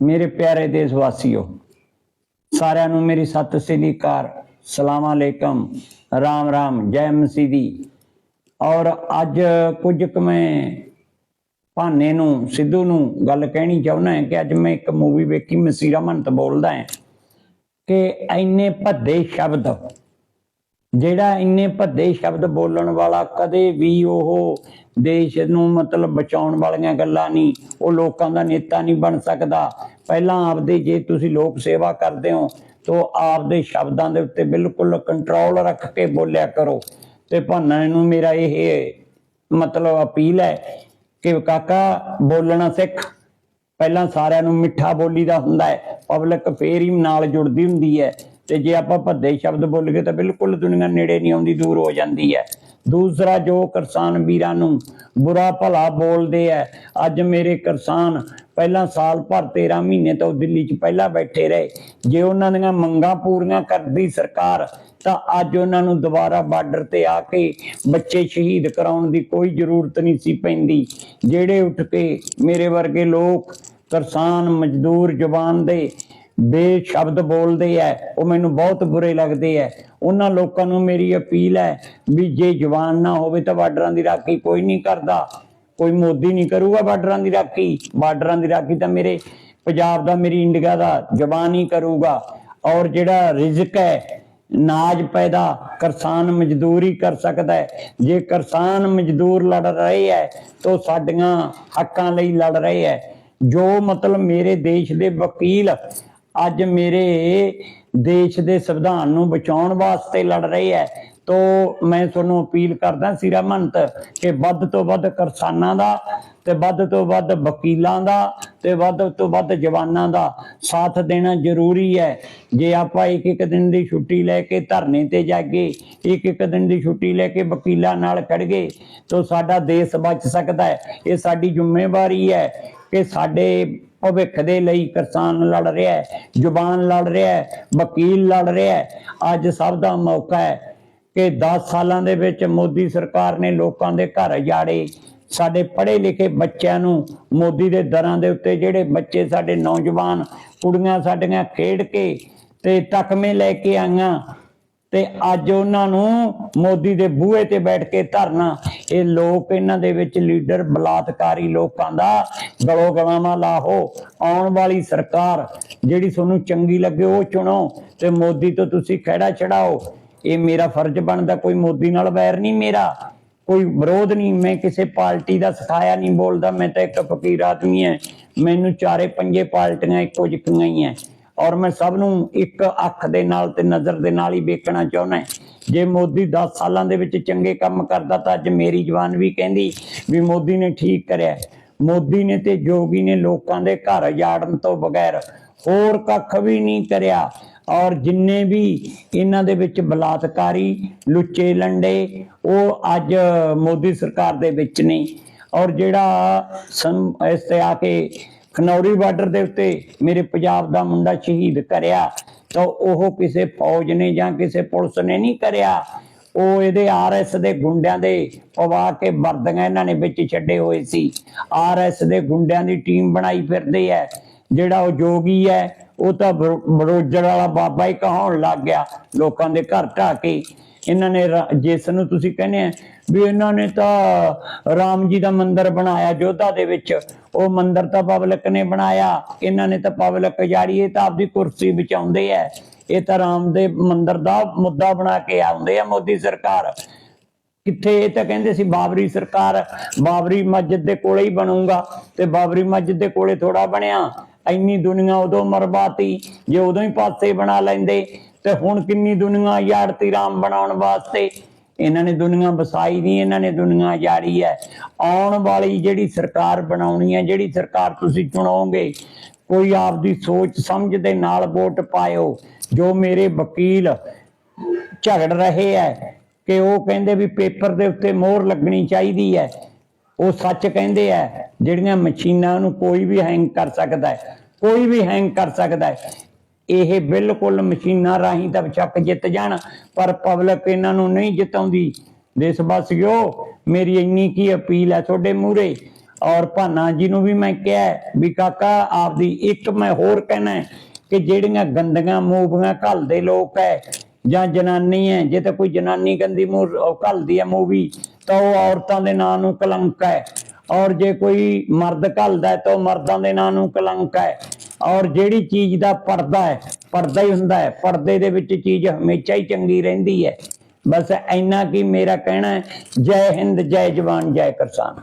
ਮੇਰੇ ਪਿਆਰੇ ਦੇਸ਼ ਵਾਸੀਓ ਸਾਰਿਆਂ ਨੂੰ ਮੇਰੀ ਸਤਿ ਸ੍ਰੀ ਅਕਾਲ, ਸਲਾਮ ਅਲੈਕਮ, ਰਾਮ ਰਾਮ, ਜੈ ਮਸੀਦੀ ਔਰ ਅੱਜ ਕੁਝ ਕੁ ਮੈਂ ਭਾਨੇ ਨੂੰ, ਸਿੱਧੂ ਨੂੰ ਗੱਲ ਕਹਿਣੀ ਚਾਹੁੰਦਾ ਹਾਂ ਕਿ ਅੱਜ ਮੈਂ ਇੱਕ ਮੂਵੀ ਵੇਖੀ, ਮਸੀਰਾ ਮੰਤ ਬੋਲਦਾ ਹੈ ਕਿ ਇੰਨੇ ਭੱਦੇ ਸ਼ਬਦ, ਜਿਹੜਾ ਇੰਨੇ ਭੱਦੇ ਸ਼ਬਦ ਬੋਲਣ ਵਾਲਾ ਕਦੇ ਵੀ ਉਹ ਦੇਸ਼ ਨੂੰ ਮਤਲਬ ਬਚਾਉਣ ਵਾਲੀਆਂ ਗੱਲਾਂ ਨਹੀਂ, ਉਹ ਲੋਕਾਂ ਦਾ ਨੇਤਾ ਨਹੀਂ ਬਣ ਸਕਦਾ। ਪਹਿਲਾਂ ਆਪਦੇ ਜੇ ਤੁਸੀਂ ਲੋਕ ਸੇਵਾ ਕਰਦੇ ਹੋ, ਤਾਂ ਆਪਦੇ ਸ਼ਬਦਾਂ ਦੇ ਉੱਤੇ ਬਿਲਕੁਲ ਕੰਟਰੋਲ ਰੱਖ ਕੇ ਬੋਲਿਆ ਕਰੋ। ਤੇ ਭਾਨਾ ਨੂੰ ਮੇਰਾ ਇਹ ਮਤਲਬ ਅਪੀਲ ਹੈ ਕਿ ਕਾਕਾ, ਬੋਲਣਾ ਸਿੱਖ। ਪਹਿਲਾਂ ਸਾਰਿਆਂ ਨੂੰ ਮਿੱਠਾ ਬੋਲੀ ਦਾ ਹੁੰਦਾ ਹੈ ਪਬਲਿਕ ਫੇਰ ਹੀ ਨਾਲ ਜੁੜਦੀ ਹੁੰਦੀ ਹੈ। ਤੇ ਜੇ ਆਪਾਂ ਭੱਦੇ ਸ਼ਬਦ ਬੋਲ ਗਏ ਤਾਂ ਬਿਲਕੁਲ ਦੁਨੀਆ ਨੇੜੇ ਨਹੀਂ ਆਉਂਦੀ, ਦੂਰ ਹੋ ਜਾਂਦੀ ਹੈ। ਦੂਸਰਾ ਜੋ ਕਿਸਾਨ ਵੀਰਾਂ ਨੂੰ ਬੁਰਾ ਭਲਾ ਬੋਲਦੇ ਐ ਅੱਜ ਮੇਰੇ ਕਿਸਾਨ ਪਹਿਲਾਂ ਸਾਲ ਭਰ 13 ਮਹੀਨੇ ਤੋਂ ਦਿੱਲੀ 'ਚ ਪਹਿਲਾਂ ਬੈਠੇ ਰਹੇ। ਜੇ ਉਹਨਾਂ ਦੀਆਂ ਮੰਗਾਂ ਪੂਰੀਆਂ ਕਰਦੀ ਸਰਕਾਰ, ਤਾਂ ਅੱਜ ਉਹਨਾਂ ਨੂੰ ਦੁਬਾਰਾ ਬਾਰਡਰ ਤੇ ਆ ਕੇ ਬੱਚੇ ਸ਼ਹੀਦ ਕਰਾਉਣ ਦੀ ਕੋਈ ਜ਼ਰੂਰਤ ਨਹੀਂ ਸੀ ਪੈਂਦੀ। ਜਿਹੜੇ ਉੱਠ ਕੇ ਮੇਰੇ ਵਰਗੇ ਲੋਕ ਕਿਸਾਨ, ਮਜ਼ਦੂਰ, ਜਵਾਨ ਦੇ ਬੇਸ਼ਬਦ ਬੋਲਦੇ ਐ। ਉਹ ਮੈਨੂੰ ਬਹੁਤ ਬੁਰੇ ਲੱਗਦੇ ਐ। ਉਹਨਾਂ ਲੋਕਾਂ ਨੂੰ ਮੇਰੀ ਅਪੀਲ ਹੈ ਵੀ ਜੇ ਜਵਾਨ ਨਾ ਹੋਵੇ ਤਾਂ ਬਾਰਡਰਾਂ ਦੀ ਰਾਖੀ ਕੋਈ ਨਹੀਂ ਕਰਦਾ। ਕੋਈ ਮੋਦੀ ਨਹੀਂ ਕਰੂਗਾ ਬਾਰਡਰਾਂ ਦੀ ਰਾਖੀ। ਬਾਰਡਰਾਂ ਦੀ ਰਾਖੀ ਤਾਂ ਮੇਰੇ ਪੰਜਾਬ ਦਾ, ਮੇਰੀ ਇੰਡੀਆ ਦਾ ਜਵਾਨ ਹੀ ਕਰੂਗਾ। ਔਰ ਜਿਹੜਾ ਰਿਜ਼ਕ ਹੈ ਨਾਜ ਪੈਦਾ, ਕਿਸਾਨ ਮਜ਼ਦੂਰੀ ਕਰ ਸਕਦਾ ਹੈ ਜੇ ਕਿਸਾਨ ਮਜ਼ਦੂਰ ਲੜ ਰਹੇ ਹੈ ਤਾਂ ਸਾਡੀਆਂ ਹੱਕਾਂ ਲਈ ਲੜ ਰਹੇ ਹੈ ਜੋ ਮਤਲਬ ਮੇਰੇ ਦੇਸ਼ ਦੇ ਵਕੀਲ ਅੱਜ ਮੇਰੇ ਦੇਸ਼ ਦੇ ਸੰਵਿਧਾਨ ਨੂੰ ਬਚਾਉਣ ਵਾਸਤੇ ਲੜ ਰਹੇ ਹੈ। ਤੋ ਮੈਂ ਤੁਹਾਨੂੰ ਅਪੀਲ ਕਰਦਾ ਸਿਰਾ ਮੰਤ ਕਿ ਵੱਧ ਤੋਂ ਵੱਧ ਕਿਸਾਨਾਂ ਦਾ ਤੇ ਵੱਧ ਤੋਂ ਵੱਧ ਵਕੀਲਾਂ ਦਾ ਤੇ ਵੱਧ ਤੋਂ ਵੱਧ ਜਵਾਨਾਂ ਦਾ ਸਾਥ ਦੇਣਾ ਜ਼ਰੂਰੀ ਹੈ। ਜੇ ਆਪਾਂ ਇੱਕ ਇੱਕ ਦਿਨ ਦੀ ਛੁੱਟੀ ਲੈ ਕੇ ਧਰਨੇ ਤੇ ਜਾਗੇ ਇੱਕ ਇੱਕ ਦਿਨ ਦੀ ਛੁੱਟੀ ਲੈ ਕੇ ਵਕੀਲਾਂ ਨਾਲ ਖੜਗੇ ਤਾਂ ਸਾਡਾ ਦੇਸ਼ ਬਚ ਸਕਦਾ ਹੈ। ਇਹ ਸਾਡੀ ਜ਼ਿੰਮੇਵਾਰੀ ਹੈ ਕਿ ਸਾਡੇ ਭਵਿੱਖ ਦੇ ਲਈ ਕਿਸਾਨ ਲੜ ਰਿਹਾ ਹੈ, ਜ਼ੁਬਾਨ ਲੜ ਰਿਹਾ ਹੈ, ਵਕੀਲ ਲੜ ਰਿਹਾ ਹੈ। ਅੱਜ ਸਭ ਦਾ ਮੌਕਾ ਹੈ ਕਿ 10 ਸਾਲਾਂ ਦੇ ਵਿੱਚ ਮੋਦੀ ਸਰਕਾਰ ਨੇ ਲੋਕਾਂ ਦੇ ਘਰ ਜਾੜੇ ਸਾਡੇ ਪੜ੍ਹੇ ਲਿਖੇ ਬੱਚਿਆਂ ਨੂੰ ਮੋਦੀ ਦੇ ਦਰਾਂ ਦੇ ਉੱਤੇ ਜਿਹੜੇ ਬੱਚੇ ਸਾਡੇ ਨੌਜਵਾਨ ਕੁੜੀਆਂ ਸਾਡੀਆਂ ਖੇਡ ਕੇ ਤੇ ਤਕਮੇ ਲੈ ਕੇ ਆਈਆਂ ਤੇ ਅੱਜ ਉਹਨਾਂ ਨੂੰ ਮੋਦੀ ਦੇ ਬੂਹੇ ਤੇ ਬੈਠ ਕੇ ਧਰਨਾ। ਇਹ ਲੋਕ ਇਹਨਾਂ ਦੇ ਵਿੱਚ ਲੀਡਰ, ਬਲਾਤਕਾਰੀ ਲੋਕਾਂ ਦਾ ਗਲੋ ਗਲਾਮਾ ਲਾਹੋ। ਆਉਣ ਵਾਲੀ ਸਰਕਾਰ ਜਿਹੜੀ ਤੁਹਾਨੂੰ ਚੰਗੀ ਲੱਗੇ ਉਹ ਚੁਣੋ ਤੇ ਮੋਦੀ ਤੋਂ ਤੁਸੀਂ ਖਹਿੜਾ ਛਡਾਓ ਇਹ ਮੇਰਾ ਫਰਜ਼ ਬਣਦਾ, ਕੋਈ ਮੋਦੀ ਨਾਲ ਵੈਰ ਨਹੀਂ ਮੇਰਾ। ਕੋਈ ਵਿਰੋਧ ਨਹੀਂ, ਮੈਂ ਕਿਸੇ ਪਾਰਟੀ ਦਾ ਸਿਖਾਇਆ ਨਹੀਂ ਬੋਲਦਾ, ਮੈਂ ਤਾਂ ਇੱਕ ਫਕੀਰ ਆਦਮੀ ਹਾਂ। ਮੈਨੂੰ ਚਾਰੇ ਪੰਜੇ ਪਾਰਟੀਆਂ ਇੱਕੋ ਜਿਹੀਆਂ ਹੀ ਹੈ। ਔਰ ਮੈਂ ਸਭ ਨੂੰ ਇੱਕ ਅੱਖ ਦੇ ਨਾਲ ਤੇ ਨਜ਼ਰ ਦੇ ਨਾਲ ਹੀ ਵੇਖਣਾ ਚਾਹੁੰਦਾ ਜੇ ਮੋਦੀ 10 ਸਾਲਾਂ ਦੇ ਵਿੱਚ ਚੰਗੇ ਕੰਮ ਕਰਦਾ ਤਾਂ ਅੱਜ ਮੇਰੀ ਜਵਾਨ ਵੀ ਕਹਿੰਦੀ ਵੀ ਮੋਦੀ ਨੇ ਠੀਕ ਕਰਿਆ ਮੋਦੀ ਨੇ ਤੇ ਜੋਗੀ ਨੇ ਲੋਕਾਂ ਦੇ ਘਰ ਜਾੜਨ ਤੋਂ ਬਗੈਰ ਹੋਰ ਕੱਖ ਵੀ ਨਹੀਂ ਕਰਿਆ। ਔਰ ਜਿੰਨੇ ਵੀ ਇਹਨਾਂ ਦੇ ਵਿੱਚ ਬਲਾਤਕਾਰੀ, ਲੁੱਚੇ ਲੰਡੇ, ਉਹ ਅੱਜ ਮੋਦੀ ਸਰਕਾਰ ਦੇ ਵਿੱਚ ਨੇ। ਔਰ ਜਿਹੜਾ ਇਸ ਤੇ ਆ ਕੇ ਖਨੌਰੀ ਬਾਰਡਰ ਦੇ ਉੱਤੇ ਮੇਰੇ ਪੰਜਾਬ ਦਾ ਮੁੰਡਾ ਸ਼ਹੀਦ ਕਰਿਆ। ਤਾਂ ਉਹ ਕਿਸੇ ਫੌਜ ਨੇ ਜਾਂ ਕਿਸੇ ਪੁਲਿਸ ਨੇ ਨਹੀਂ ਕਰਿਆ। ਉਹ ਇਹਦੇ ਆਰਐਸ ਦੇ ਗੁੰਡਿਆਂ ਦੇ ਪਵਾ ਕੇ ਵਰਦੀਆਂ ਇਹਨਾਂ ਨੇ ਵਿੱਚ ਛੱਡੇ ਹੋਏ ਸੀ। ਆਰਐਸ ਦੇ ਗੁੰਡਿਆਂ ਦੀ ਟੀਮ ਬਣਾਈ ਫਿਰਦੇ ਐ ਜਿਹੜਾ ਉਹ ਜੋਗੀ ਹੈ, ਉਹ ਤਾਂ ਬਰੋ- ਬਰੋਜਰ ਵਾਲਾ ਬਾਬਾ ਹੀ ਕਹਾਉਣ ਲੱਗ ਗਿਆ। ਲੋਕਾਂ ਦੇ ਘਰ ਢਾਹ ਕੇ ਇਹਨਾਂ ਨੇ ਜਿਸ ਨੂੰ ਤੁਸੀਂ ਕਹਿੰਦੇ ਆ ਵੀ ਇਹਨਾਂ ਨੇ ਤਾਂ ਰਾਮ ਜੀ ਦਾ ਮੰਦਿਰ ਬਣਾਇਆ, ਜੋਧਾ ਦੇ ਵਿੱਚ। ਉਹ ਮੰਦਿਰ ਤਾਂ ਪਬਲਿਕ ਨੇ ਬਣਾਇਆ। ਇਹਨਾਂ ਨੇ ਤਾਂ ਪਬਲਿਕ ਜਾੜੀ, ਇਹ ਤਾਂ ਆਪਦੀ ਕੁਰਸੀ ਬਚਾਉਂਦੇ ਐ ਇਹ ਤਾਂ ਰਾਮ ਦੇ ਮੰਦਿਰ ਦਾ ਮੁੱਦਾ ਬਣਾ ਕੇ ਆਉਂਦੇ ਆ ਮੋਦੀ ਸਰਕਾਰ। ਕਿੱਥੇ ਇਹ ਤਾਂ ਕਹਿੰਦੇ ਸੀ ਬਾਬਰੀ ਸਰਕਾਰ, ਬਾਬਰੀ ਮਸਜਿਦ ਦੇ ਕੋਲੇ ਹੀ ਬਣੂਗਾ। ਤੇ ਬਾਬਰੀ ਮਸਜਿਦ ਦੇ ਕੋਲੇ ਥੋੜਾ ਬਣਿਆ। ਇੰਨੀ ਦੁਨੀਆ ਉਦੋਂ ਮਰਬਾਤੀ ਜੇ ਉਦੋਂ ਹੀ ਪਾਸੇ ਬਣਾ ਲੈਂਦੇ। ਤੇ ਹੁਣ ਕਿੰਨੀ ਦੁਨੀਆ ਯਾੜਤੀ ਰਾਮ ਬਣਾਉਣ ਵਾਸਤੇ? ਇਹਨਾਂ ਨੇ ਦੁਨੀਆ ਵਸਾਈ ਨਹੀਂ ਇਹਨਾਂ ਨੇ ਦੁਨੀਆ ਜਾੜੀ ਹੈ। ਆਉਣ ਵਾਲੀ ਜਿਹੜੀ ਸਰਕਾਰ ਬਣਾਉਣੀ ਹੈ, ਜਿਹੜੀ ਸਰਕਾਰ ਤੁਸੀਂ ਚੁਣੋਗੇ, ਕੋਈ ਆਪਦੀ ਸੋਚ ਸਮਝ ਦੇ ਨਾਲ ਵੋਟ ਪਾਇਓ। ਜੋ ਮੇਰੇ ਵਕੀਲ ਝਗੜ ਰਹੇ ਹੈ ਕਿ ਉਹ ਕਹਿੰਦੇ ਵੀ ਪੇਪਰ ਦੇ ਉੱਤੇ ਮੋਹਰ ਲੱਗਣੀ ਚਾਹੀਦੀ ਹੈ, ਉਹ ਸੱਚ ਕਹਿੰਦੇ ਆ ਜਿਹੜੀਆਂ ਮਸ਼ੀਨਾਂ ਨੂੰ ਕੋਈ ਵੀ ਹੈਂਗ ਕਰ ਸਕਦਾ ਹੈ, ਕੋਈ ਵੀ ਹੈਂਗ ਕਰ ਸਕਦਾ ਹੈ। ਇਹ ਬਿਲਕੁਲ ਮਸ਼ੀਨਾਂ ਰਾਹੀਂ ਤਾਂ ਚੱਕ ਜਿੱਤ ਜਾਣ, ਪਰ ਪਬਲਿਕ ਇਹਨਾਂ ਨੂੰ ਨਹੀਂ ਜਿਤਾਉਂਦੀ। ਦੇਸ਼ ਵਾਸੀਓ, ਮੇਰੀ ਇੰਨੀ ਕੀ ਅਪੀਲ ਹੈ ਤੁਹਾਡੇ ਮੂਹਰੇ। ਔਰ ਭਾਨਾ ਜੀ ਨੂੰ ਵੀ ਮੈਂ ਕਿਹਾ ਵੀ ਕਾਕਾ, ਆਪਦੀ ਇੱਕ ਮੈਂ ਹੋਰ ਕਹਿਣਾ ਕਿ ਜਿਹੜੀਆਂ ਗੰਦੀਆਂ ਮੂਵੀਆਂ ਘੱਲਦੇ ਲੋਕ ਹੈ ਜਾਂ ਜਨਾਨੀ ਹੈ, ਜੇ ਤਾਂ ਕੋਈ ਜਨਾਨੀ ਗੰਦੀ ਮੂਵ ਉਹ ਘੱਲਦੀ ਹੈ ਮੂਵੀ, ਤਾਂ ਉਹ ਔਰਤਾਂ ਦੇ ਨਾਂ ਨੂੰ ਕਲੰਕ ਹੈ। ਔਰ ਜੇ ਕੋਈ ਮਰਦ ਘੱਲਦਾ ਤਾਂ ਉਹ ਮਰਦਾਂ ਦੇ ਨਾਂ ਨੂੰ ਕਲੰਕ ਹੈ। ਔਰ ਜਿਹੜੀ ਚੀਜ਼ ਦਾ ਪਰਦਾ ਹੈ, ਪਰਦਾ ਹੀ ਹੁੰਦਾ ਹੈ, ਪਰਦੇ ਦੇ ਵਿੱਚ ਚੀਜ਼ ਹਮੇਸ਼ਾ ਹੀ ਚੰਗੀ ਰਹਿੰਦੀ ਹੈ। ਬਸ ਇੰਨਾ ਕੀ ਮੇਰਾ ਕਹਿਣਾ ਹੈ, ਜੈ ਹਿੰਦ, ਜੈ ਜਵਾਨ, ਜੈ ਕਿਸਾਨ।